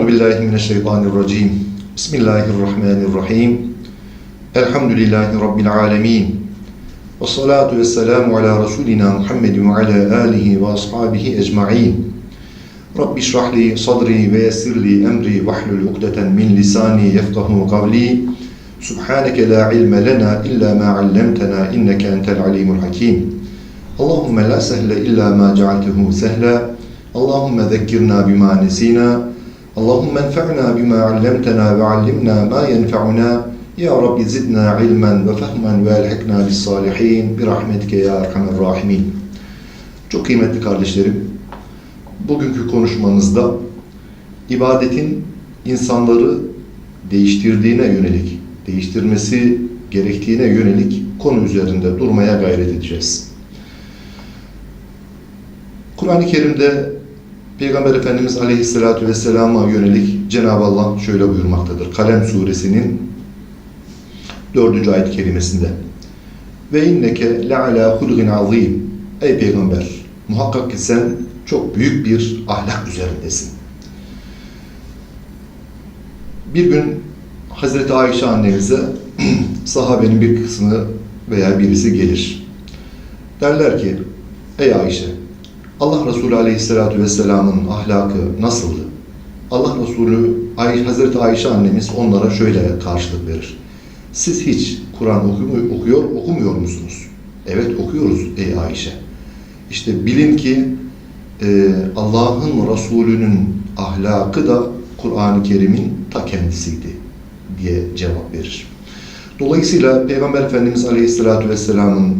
أعوذ بالله من الشيطان الرجيم. بسم الله الرحمن الرحيم. الحمد لله رب العالمين. والصلاة والسلام على رسولنا محمد وعلى آله وأصحابه أجمعين. رب اشرح لي صدري ويسر لي أمري واحلل عقدة من لساني يفقه قولي. سبحانك لا علم لنا إلا ما علمتنا إنك أنت العليم الحكيم. اللهم لا سهل إلا ما جعلته سهلا. اللهم ذكرنا بما نسينا. Allahümme enfa'na bima allamtana ve allimna ma yenfa'una. Ya Rabbi zidna ilmen ve fehmen ve elhikna bis salihin. Bir rahmetike ya erhamer rahimin. Çok kıymetli kardeşlerim, bugünkü konuşmamızda ibadetin insanları değiştirdiğine yönelik, değiştirmesi gerektiğine yönelik konu üzerinde durmaya gayret edeceğiz. Kur'an-ı Kerim'de Peygamber Efendimiz Aleyhisselatü Vesselam'a yönelik Cenab-ı Allah şöyle buyurmaktadır. Kalem suresinin dördüncü ayet kelimesinde. Ve inneke le'alâ hulgin azîm. Ey Peygamber, muhakkak ki sen çok büyük bir ahlak üzerindesin. Bir gün Hazreti Ayşe annemize sahabenin bir kısmı veya birisi gelir. Derler ki, ey Ayşe, Allah Resulü Aleyhisselatü Vesselam'ın ahlakı nasıldı? Allah Resulü Hazreti Ayşe annemiz onlara şöyle karşılık verir. Siz hiç Kur'an okuyor, okumuyor musunuz? Evet okuyoruz ey Ayşe. İşte bilin ki e, Allah'ın Resulü'nün ahlakı da Kur'an-ı Kerim'in ta kendisiydi diye cevap verir. Dolayısıyla Peygamber Efendimiz Aleyhisselatü Vesselam'ın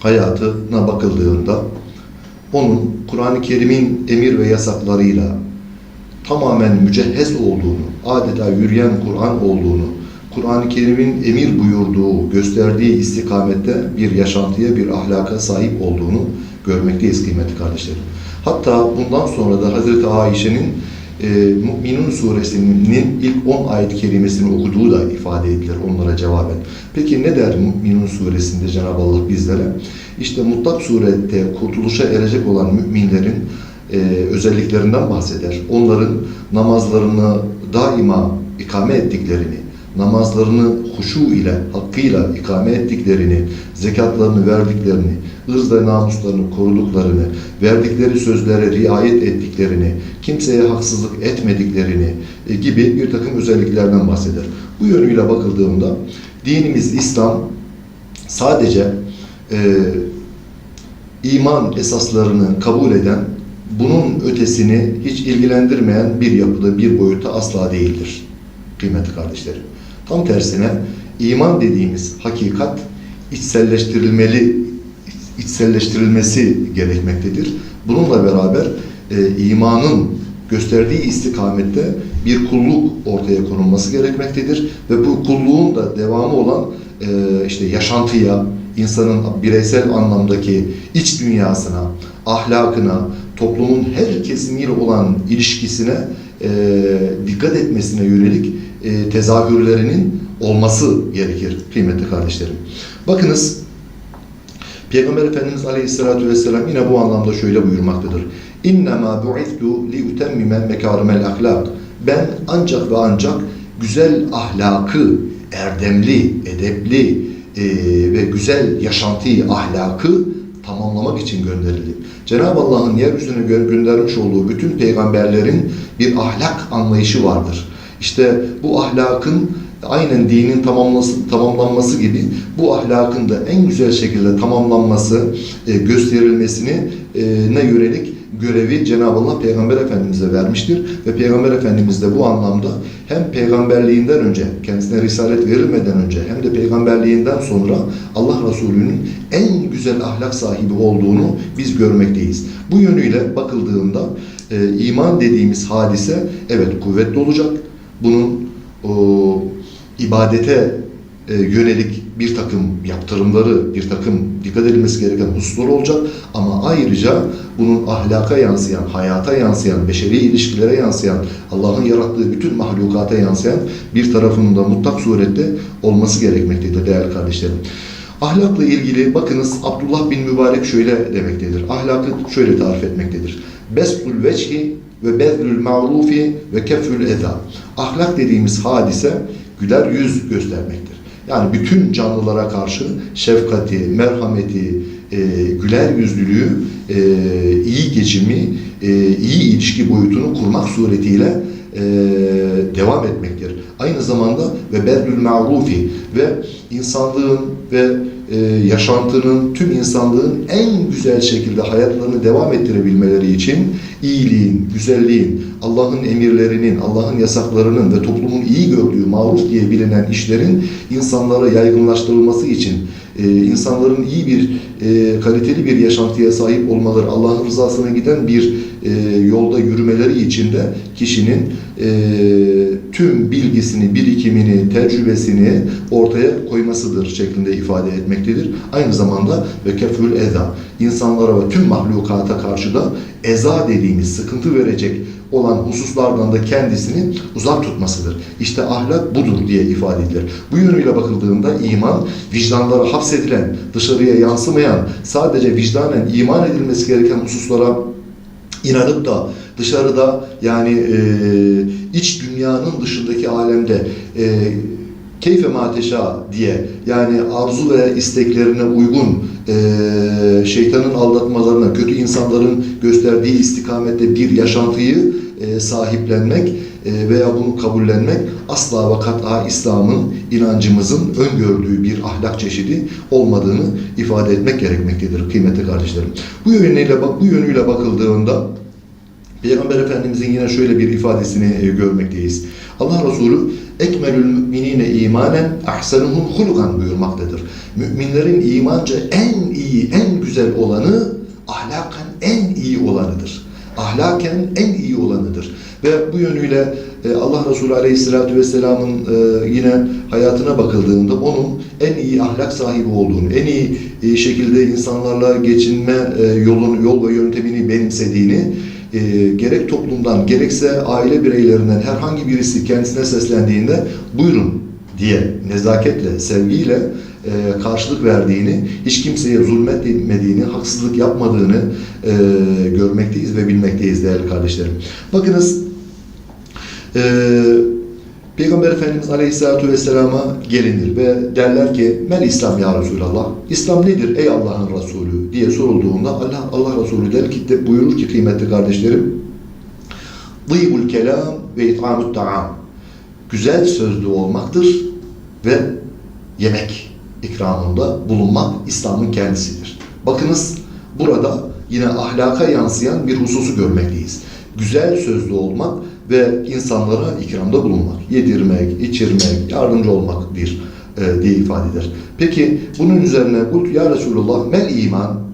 hayatına bakıldığında onun Kur'an-ı Kerim'in emir ve yasaklarıyla tamamen mücehhez olduğunu, adeta yürüyen Kur'an olduğunu, Kur'an-ı Kerim'in emir buyurduğu, gösterdiği istikamette bir yaşantıya, bir ahlaka sahip olduğunu görmekteyiz kıymetli kardeşlerim. Hatta bundan sonra da Hazreti Ayşe'nin e, Mü'minun suresinin ilk 10 ayet kelimesini okuduğu da ifade edilir onlara cevaben. Peki ne der Mü'minun suresinde Cenab-ı Allah bizlere? İşte mutlak surette kurtuluşa erecek olan müminlerin e, özelliklerinden bahseder. Onların namazlarını daima ikame ettiklerini, namazlarını huşu ile, hakkıyla ikame ettiklerini, zekatlarını verdiklerini, ırz ve namuslarını koruduklarını, verdikleri sözlere riayet ettiklerini, kimseye haksızlık etmediklerini e, gibi bir takım özelliklerden bahseder. Bu yönüyle bakıldığında dinimiz İslam sadece e, iman esaslarını kabul eden, bunun ötesini hiç ilgilendirmeyen bir yapıda, bir boyutta asla değildir kıymetli kardeşlerim. Tam tersine iman dediğimiz hakikat içselleştirilmeli, içselleştirilmesi gerekmektedir. Bununla beraber e, imanın gösterdiği istikamette bir kulluk ortaya konulması gerekmektedir ve bu kulluğun da devamı olan e, işte yaşantıya, insanın bireysel anlamdaki iç dünyasına, ahlakına, toplumun her kesimiyle olan ilişkisine e, dikkat etmesine yönelik e, tezahürlerinin olması gerekir kıymetli kardeşlerim. Bakınız Peygamber Efendimiz Aleyhisselatü Vesselam yine bu anlamda şöyle buyurmaktadır. İnnemâ bu'ithtu li utemmime mekârimel ahlak. Ben ancak ve ancak güzel ahlakı, erdemli, edepli e, ve güzel yaşantıyı, ahlakı tamamlamak için gönderildim. Cenab-ı Allah'ın yeryüzüne gö- göndermiş olduğu bütün peygamberlerin bir ahlak anlayışı vardır. İşte bu ahlakın aynen dinin tamamlanması, tamamlanması gibi bu ahlakın da en güzel şekilde tamamlanması, e, gösterilmesini e, ne yönelik görevi Cenab-ı Allah Peygamber Efendimiz'e vermiştir. Ve Peygamber Efendimiz de bu anlamda hem peygamberliğinden önce, kendisine risalet verilmeden önce hem de peygamberliğinden sonra Allah Resulü'nün en güzel ahlak sahibi olduğunu biz görmekteyiz. Bu yönüyle bakıldığında e, iman dediğimiz hadise evet kuvvetli olacak. Bunun o, ibadete yönelik bir takım yaptırımları, bir takım dikkat edilmesi gereken hususlar olacak ama ayrıca bunun ahlaka yansıyan, hayata yansıyan, beşeri ilişkilere yansıyan, Allah'ın yarattığı bütün mahlukata yansıyan bir tarafının da mutlak surette olması gerekmektedir değerli kardeşlerim. Ahlakla ilgili bakınız Abdullah bin Mübarek şöyle demektedir. Ahlakı şöyle tarif etmektedir. Bestul veçhi ve bezlül ma'rufi ve kefül eza. Ahlak dediğimiz hadise güler yüz göstermektir. Yani bütün canlılara karşı şefkati, merhameti, e, güler yüzlülüğü, e, iyi geçimi, e, iyi ilişki boyutunu kurmak suretiyle e, devam etmektir. Aynı zamanda ve berrül ma'rufi ve insanlığın ve e, yaşantının, tüm insanlığın en güzel şekilde hayatlarını devam ettirebilmeleri için iyiliğin, güzelliğin, Allah'ın emirlerinin, Allah'ın yasaklarının ve toplumun iyi gördüğü maruf diye bilinen işlerin insanlara yaygınlaştırılması için e, insanların iyi bir, e, kaliteli bir yaşantıya sahip olmaları, Allah'ın rızasına giden bir e, yolda yürümeleri için de kişinin e, tüm bilgisini, birikimini, tecrübesini ortaya koymasıdır şeklinde ifade etmektedir. Aynı zamanda ve kefül eza, insanlara ve tüm mahlukata karşı da eza dediğimiz sıkıntı verecek olan hususlardan da kendisini uzak tutmasıdır. İşte ahlak budur diye ifade edilir. Bu yönüyle bakıldığında iman vicdanlara hapsedilen, dışarıya yansımayan, sadece vicdanen iman edilmesi gereken hususlara inanıp da dışarıda yani e, iç dünyanın dışındaki alemde e, keyfe mateşa diye yani arzu ve isteklerine uygun e, şeytanın aldatmalarına, kötü insanların gösterdiği istikamette bir yaşantıyı e, sahiplenmek e, veya bunu kabullenmek asla ve kat'a İslam'ın, inancımızın öngördüğü bir ahlak çeşidi olmadığını ifade etmek gerekmektedir kıymetli kardeşlerim. Bu yönüyle, bak- bu yönüyle bakıldığında Peygamber Efendimizin yine şöyle bir ifadesini e, görmekteyiz. Allah Resulü ekmelül müminine imanen ahsenuhum hulukan buyurmaktadır. Müminlerin imanca en iyi, en güzel olanı ahlaken en iyi olanıdır. Ahlaken en iyi olanıdır. Ve bu yönüyle e, Allah Resulü Aleyhisselatü Vesselam'ın e, yine hayatına bakıldığında onun en iyi ahlak sahibi olduğunu, en iyi şekilde insanlarla geçinme yolunu, yol ve yöntemini benimsediğini e, gerek toplumdan gerekse aile bireylerinden herhangi birisi kendisine seslendiğinde buyurun diye nezaketle, sevgiyle e, karşılık verdiğini, hiç kimseye zulmetmediğini, haksızlık yapmadığını e, görmekteyiz ve bilmekteyiz değerli kardeşlerim. Bakınız e, Peygamber Efendimiz Aleyhisselatü Vesselam'a gelinir ve derler ki Mel İslam ya Resulallah. İslam nedir ey Allah'ın Resulü diye sorulduğunda Allah, Allah Resulü der ki de buyurur ki kıymetli kardeşlerim Dîbul kelam ve it'amut ta'am Güzel sözlü olmaktır ve yemek ikramında bulunmak İslam'ın kendisidir. Bakınız burada yine ahlaka yansıyan bir hususu görmekteyiz. Güzel sözlü olmak ve insanlara ikramda bulunmak, yedirmek, içirmek, yardımcı olmak bir e, diye ifade eder. Peki bunun üzerine kul ya Resulullah mel iman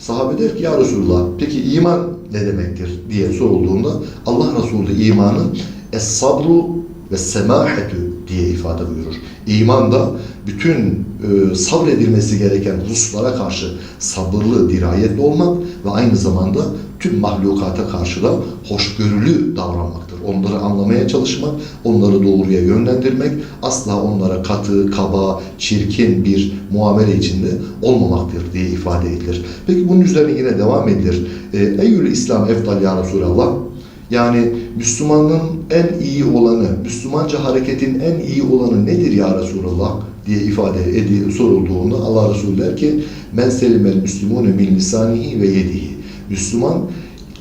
Sahabe der ki ya Resulullah peki iman ne demektir diye sorulduğunda Allah Resulü imanın es-sabru ve semahetü diye ifade buyurur. İman da bütün e, sabredilmesi gereken hususlara karşı sabırlı, dirayetli olmak ve aynı zamanda tüm mahlukata karşı da hoşgörülü davranmaktır. Onları anlamaya çalışmak, onları doğruya yönlendirmek, asla onlara katı, kaba, çirkin bir muamele içinde olmamaktır diye ifade edilir. Peki bunun üzerine yine devam edilir. E, Eyyül İslam eftal ya Resulallah. Yani Müslümanlığın en iyi olanı, Müslümanca hareketin en iyi olanı nedir ya Resulallah diye ifade edildi, sorulduğunda Allah Resulü der ki men selimel müslümune min lisanihi ve yedihi. Müslüman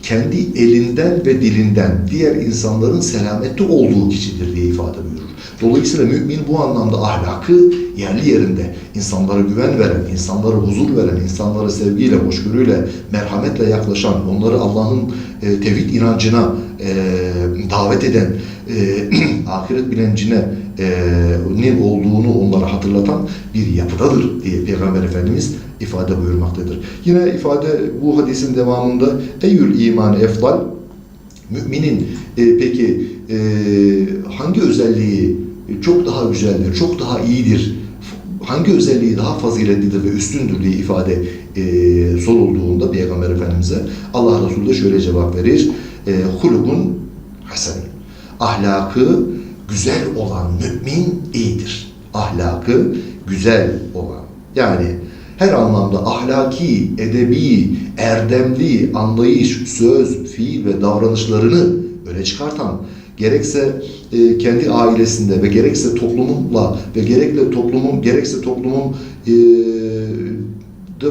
kendi elinden ve dilinden diğer insanların selamette olduğu kişidir diye ifade buyurur. Dolayısıyla mümin bu anlamda ahlakı yerli yerinde, insanlara güven veren, insanlara huzur veren, insanlara sevgiyle, hoşgörüyle, merhametle yaklaşan, onları Allah'ın e, tevhid inancına e, davet eden, e, ahiret bilincine e, ne olduğunu onlara hatırlatan bir yapıdadır diye Peygamber Efendimiz ifade buyurmaktadır. Yine ifade bu hadisin devamında Eyyül iman efdal Müminin e, peki e, hangi özelliği çok daha güzeldir, çok daha iyidir, hangi özelliği daha faziletlidir ve üstündür diye ifade e, sorulduğunda Peygamber Efendimiz'e Allah Resulü de şöyle cevap verir. E, Hulukun hasen. Ahlakı güzel olan mümin iyidir. Ahlakı güzel olan. Yani her anlamda ahlaki, edebi, erdemli, anlayış, söz, fiil ve davranışlarını öne çıkartan, gerekse e, kendi ailesinde ve gerekse toplumla ve gerekle toplumun gerekse toplumun e, de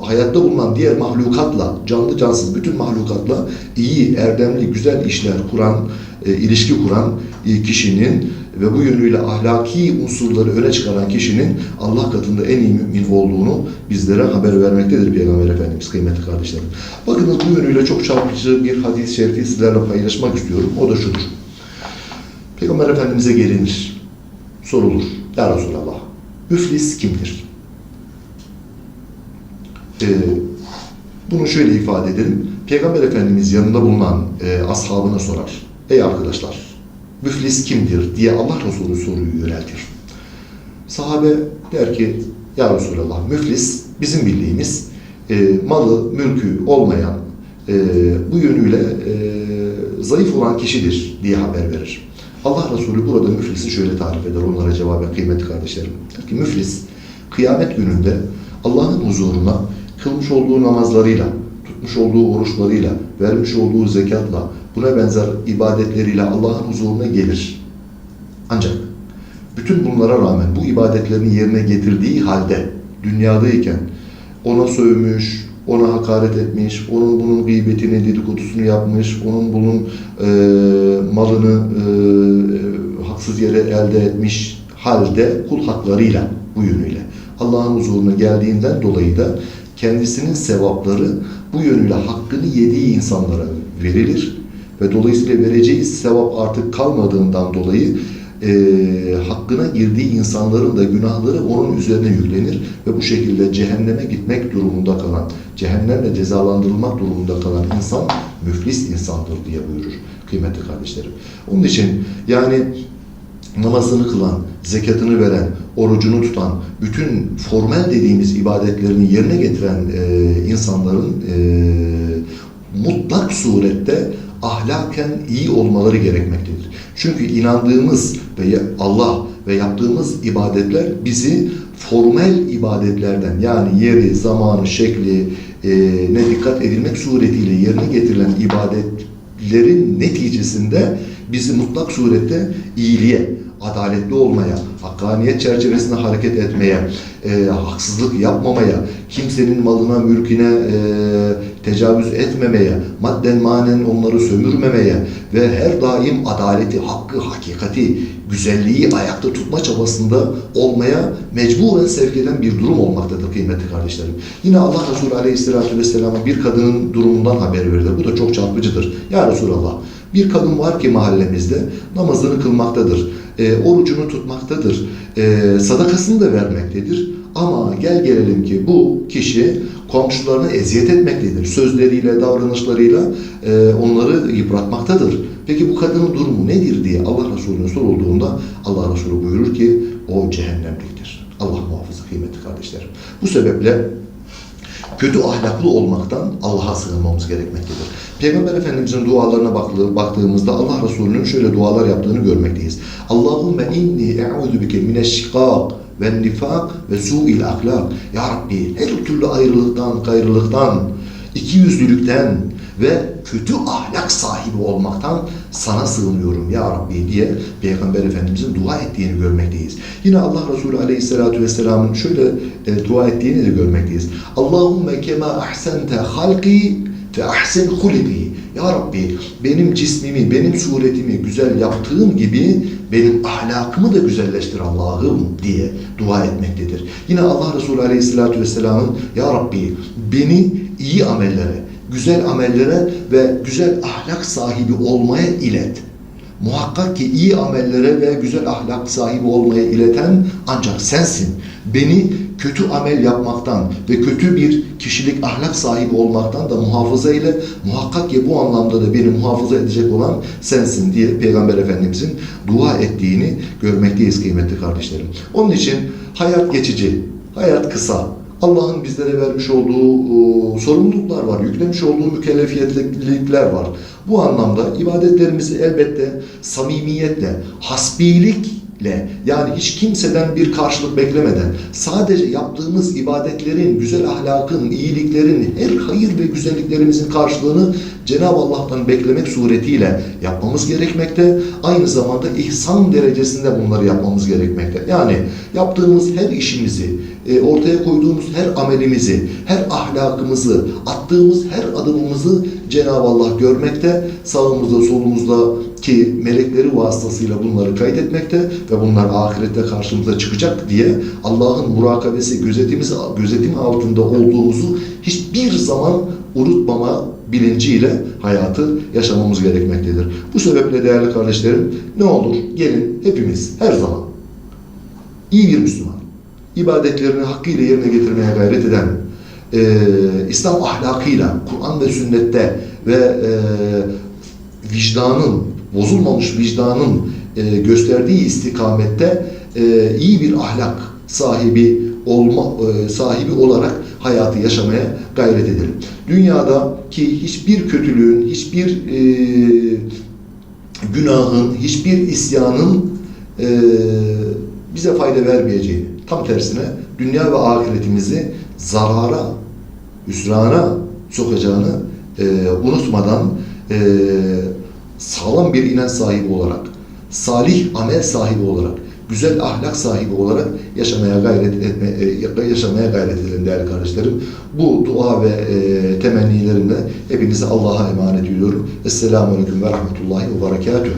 hayatta bulunan diğer mahlukatla, canlı cansız bütün mahlukatla iyi, erdemli, güzel işler kuran, e, ilişki kuran e, kişinin ve bu yönüyle ahlaki unsurları öne çıkaran kişinin Allah katında en iyi mümin olduğunu bizlere haber vermektedir Peygamber Efendimiz kıymetli kardeşlerim. Bakınız bu yönüyle çok çarpıcı bir hadis-i şerifi sizlerle paylaşmak istiyorum. O da şudur. Peygamber Efendimiz'e gelinir. Sorulur. Ya Resulallah, müflis kimdir? Ee, bunu şöyle ifade edelim. Peygamber Efendimiz yanında bulunan e, ashabına sorar. Ey arkadaşlar, müflis kimdir diye Allah Resulü soruyu yöneltir. Sahabe der ki, Ya Resulallah, müflis bizim bildiğimiz e, malı, mülkü olmayan, e, bu yönüyle e, zayıf olan kişidir diye haber verir. Allah Resulü burada müflisi şöyle tarif eder onlara cevaben kıymetli kardeşlerim. Der ki müflis kıyamet gününde Allah'ın huzuruna kılmış olduğu namazlarıyla, tutmuş olduğu oruçlarıyla, vermiş olduğu zekatla, buna benzer ibadetleriyle Allah'ın huzuruna gelir. Ancak bütün bunlara rağmen bu ibadetlerini yerine getirdiği halde dünyadayken ona sövmüş, ona hakaret etmiş, onun bunun gıybetini, dedikodusunu yapmış, onun bunun e, malını e, haksız yere elde etmiş halde kul haklarıyla bu yönüyle Allah'ın huzuruna geldiğinden dolayı da kendisinin sevapları bu yönüyle hakkını yediği insanlara verilir ve dolayısıyla vereceği sevap artık kalmadığından dolayı e, hakkına girdiği insanların da günahları onun üzerine yüklenir ve bu şekilde cehenneme gitmek durumunda kalan, cehennemle cezalandırılmak durumunda kalan insan müflis insandır diye buyurur kıymetli kardeşlerim. Onun için yani namazını kılan, zekatını veren, orucunu tutan, bütün formel dediğimiz ibadetlerini yerine getiren e, insanların e, mutlak surette ahlaken iyi olmaları gerekmektedir. Çünkü inandığımız ve Allah ve yaptığımız ibadetler bizi formel ibadetlerden yani yeri, zamanı, şekli e, ne dikkat edilmek suretiyle yerine getirilen ibadetlerin neticesinde bizi mutlak surette iyiliğe, adaletli olmaya, hakkaniyet çerçevesinde hareket etmeye, e, haksızlık yapmamaya, kimsenin malına, mülküne e, tecavüz etmemeye, madden manen onları sömürmemeye ve her daim adaleti, hakkı, hakikati, güzelliği ayakta tutma çabasında olmaya mecburen sevk eden bir durum olmaktadır kıymetli kardeşlerim. Yine Allah Resulü Aleyhisselatü Vesselam'a bir kadının durumundan haber verilir. Bu da çok çarpıcıdır. Ya Resulallah, bir kadın var ki mahallemizde namazını kılmaktadır, e, orucunu tutmaktadır, e, sadakasını da vermektedir. Ama gel gelelim ki bu kişi komşularına eziyet etmektedir. Sözleriyle, davranışlarıyla e, onları yıpratmaktadır. Peki bu kadının durumu nedir diye Allah Resulü'ne sorulduğunda Allah Resulü buyurur ki o cehennemliktir. Allah muhafaza kıymetli kardeşlerim. Bu sebeple kötü ahlaklı olmaktan Allah'a sığınmamız gerekmektedir. Peygamber Efendimizin dualarına baktığımızda Allah Resulü'nün şöyle dualar yaptığını görmekteyiz. Allahümme inni e'udu bike mineşşikak ve nifak ve su'il ahlak. Ya Rabbi her türlü ayrılıktan, gayrılıktan, ikiyüzlülükten ve kötü ahlak sahibi olmaktan sana sığınıyorum ya Rabbi diye Peygamber Efendimizin dua ettiğini görmekteyiz. Yine Allah Resulü Aleyhisselatü Vesselam'ın şöyle e, dua ettiğini de görmekteyiz. Allahümme kema ahsente halki ahsen huliki. Ya Rabbi benim cismimi, benim suretimi güzel yaptığım gibi benim ahlakımı da güzelleştir Allah'ım diye dua etmektedir. Yine Allah Resulü Aleyhisselatü Vesselam'ın Ya Rabbi beni iyi amellere, güzel amellere ve güzel ahlak sahibi olmaya ilet. Muhakkak ki iyi amellere ve güzel ahlak sahibi olmaya ileten ancak sensin. Beni kötü amel yapmaktan ve kötü bir kişilik ahlak sahibi olmaktan da muhafaza ile muhakkak ki bu anlamda da beni muhafaza edecek olan sensin diye Peygamber Efendimizin dua ettiğini görmekteyiz kıymetli kardeşlerim. Onun için hayat geçici, hayat kısa, Allah'ın bizlere vermiş olduğu e, sorumluluklar var, yüklemiş olduğu mükellefiyetlikler var. Bu anlamda ibadetlerimizi elbette samimiyetle, hasbilik ile yani hiç kimseden bir karşılık beklemeden sadece yaptığımız ibadetlerin, güzel ahlakın, iyiliklerin, her hayır ve güzelliklerimizin karşılığını Cenab-ı Allah'tan beklemek suretiyle yapmamız gerekmekte. Aynı zamanda ihsan derecesinde bunları yapmamız gerekmekte. Yani yaptığımız her işimizi, e, ortaya koyduğumuz her amelimizi, her ahlakımızı, attığımız her adımımızı Cenab-ı Allah görmekte, sağımızda solumuzda ki melekleri vasıtasıyla bunları kaydetmekte ve bunlar ahirette karşımıza çıkacak diye Allah'ın murakabesi, gözetimizi, gözetimi altında olduğumuzu hiçbir zaman unutmama bilinciyle hayatı yaşamamız gerekmektedir. Bu sebeple değerli kardeşlerim ne olur gelin hepimiz her zaman iyi bir Müslüman, ibadetlerini hakkıyla yerine getirmeye gayret eden, e, İslam ahlakıyla, Kur'an ve sünnette ve e, vicdanın, bozulmamış vicdanın e, gösterdiği istikamette e, iyi bir ahlak sahibi olma e, sahibi olarak hayatı yaşamaya gayret edelim. Dünyada ki hiçbir kötülüğün, hiçbir e, günahın, hiçbir isyanın e, bize fayda vermeyeceğini, tam tersine dünya ve ahiretimizi zarara, hüsrana sokacağını e, unutmadan e, sağlam bir inanç sahibi olarak, salih amel sahibi olarak, güzel ahlak sahibi olarak yaşamaya gayret etme, e, yaşamaya gayret edelim değerli kardeşlerim. Bu dua ve e, temennilerimle hepinizi Allah'a emanet ediyorum. Esselamu Aleyküm ve Rahmetullahi ve Berekatuhu.